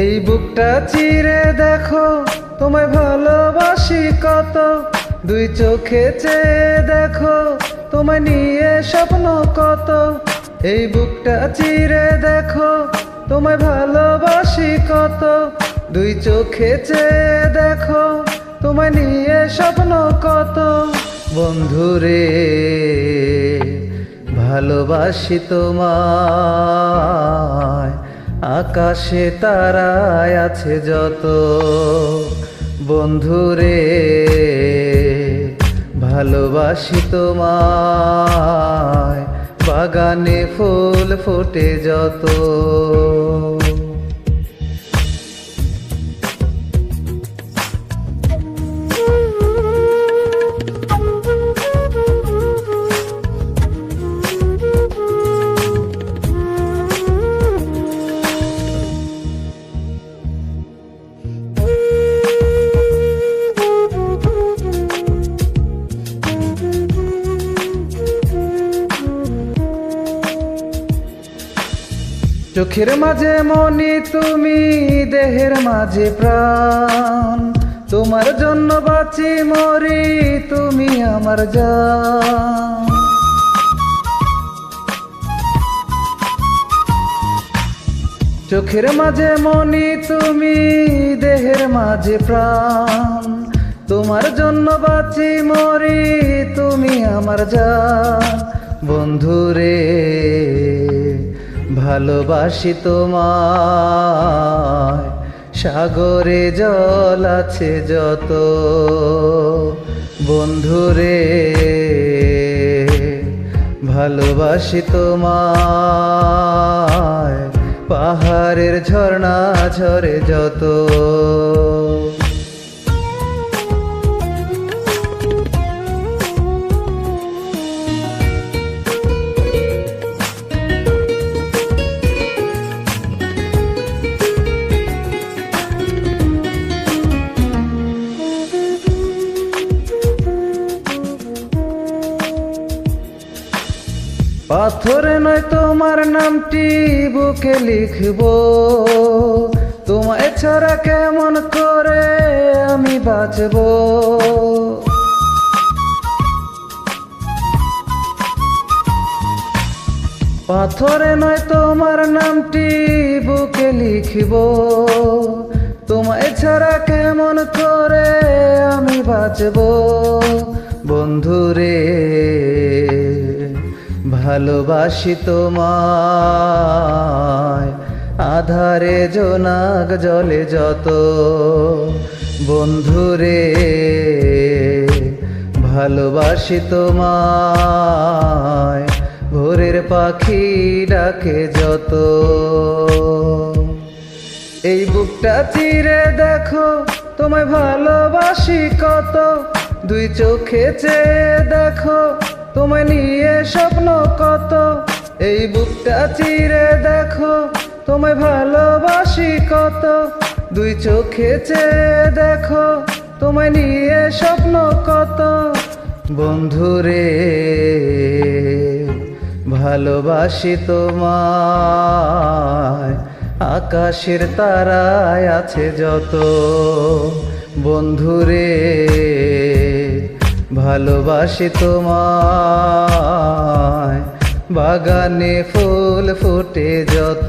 এই বুকটা চিরে দেখো, তোমায় ভালোবাসি কত। দুই চোখে চেয়ে দেখো, তোমায় নিয়ে স্বপ্ন কত। এই বুকটা চিরে দেখো, তোমায় ভালোবাসি কত। দুই চোখে চেয়ে দেখো, তোমায় নিয়ে স্বপ্ন কত। বন্ধুরে ভালোবাসি তোমায়। আকাশে তারায় আছে যত বন্ধুরে ভালোবাসি তোমায়। বাগানে ফুল ফোটে যত চোখের মাঝে মনি, তুমি দেহের মাঝে প্রাণ। তোমার জন্য বাঁচি মরি, তুমি আমার জান। চোখের মাঝে মনি, তুমি দেহের মাঝে প্রাণ। তোমার জন্য বাঁচি মরি, তুমি আমার জান। বন্ধুরে ভালোবাসি তোমায়। সাগরে জল আছে যত। বন্ধুরে ভালোবাসি তোমায়। পাহাড়ের ঝর্ণা ঝরে যত। পাথরে নয় তোমার নামটি বুকে লিখব। তোমায় ছাড়া কেমন করে আমি বাঁচব? পাথরে নয় তোমার নামটি বুকে লিখব। তোমায় ছাড়া কেমন করে আমি বাঁচব? বন্ধুরে ভালোবাসি তোমায়। আধারে জোনাক জলে যত বন্ধুরে, ভালোবাসি তোমায়। ভোরের পাখি ডাকে যত। এই বুকটা চিরে দেখো, তোমায় ভালোবাসি কত। দুই চোখে চেয়ে দেখো, তোমায় নিয়ে স্বপ্ন কত? এই বুকটা চিরে দেখো, তোমায় ভালোবাসি কত? দুই চোখে চেয়ে দেখো, তোমায় নিয়ে স্বপ্ন কত? বন্ধুরে ভালোবাসি তোমায়। আকাশের তারায় আছে যত। বন্ধুরে ভালোবাসি তোমায়। বাগানে ফুল ফুটে যত।